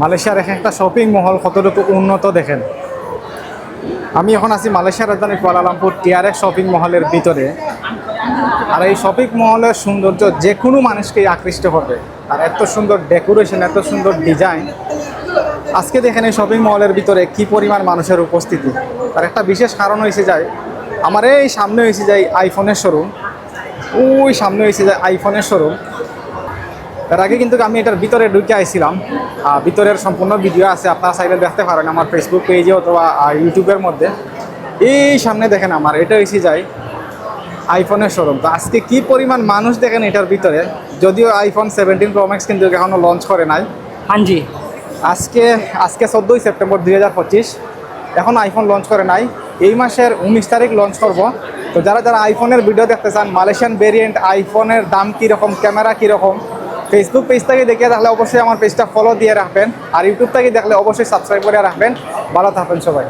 মালয়েশিয়ার এক একটা শপিং মহল কতটুকু উন্নত দেখেন? আমি এখন আছি মালয়েশিয়ার রাজধানী কুয়ালালামপুর টিআরএক্স শপিং মহলের ভিতরে। আর এই শপিং মহলের সৌন্দর্য যে কোনো মানুষকেই আকৃষ্ট করবে। আর এত সুন্দর ডেকোরেশন এত সুন্দর ডিজাইন আজকে দেখেন এই শপিং মহলের ভিতরে কি পরিমাণ মানুষের উপস্থিতি। তার একটা বিশেষ কারণ হয়েছে যায় আমার এই সামনে হয়েছে যায় আইফোনের শোরুম ওই সামনে হয়েছে যায় আইফোনের শোরুম তার আগে কিন্তু আমি এটার ভিতরে ঢুকে আইছিলাম। ভিতরের সম্পূর্ণ ভিডিও আছে আপনারা চাইলে দেখতে পারেন আমার ফেসবুক পেজে অথবা ইউটিউবের মধ্যে। এই সামনে দেখেন আমার এটা এসে যায় আইফোনের শোরুম তো আজকে কি পরিমাণ মানুষ দেখেন এটার ভিতরে? যদিও আইফোন সেভেন্টিন প্রো ম্যাক্স কিন্তু এখনও লঞ্চ করে নাই। हाँ जी আজকে আজকে চোদ্দোই সেপ্টেম্বর দুই হাজার পঁচিশ। এখন আইফোন লঞ্চ করে নাই। এই মাসের উনিশ তারিখ লঞ্চ করব। তো যারা যারা আইফোনের ভিডিও দেখতে চান মালয়েশিয়ান ভেরিয়েন্ট আইফোনের দাম কীরকম ক্যামেরা কীরকম ফেসবুক পেজটাকে দেখে থাকলে অবশ্যই আমার পেজটা ফলো দিয়ে রাখবেন। আর ইউটিউবটাকে দেখলে অবশ্যই সাবস্ক্রাইব করে রাখবেন। ভালো থাকবেন সবাই।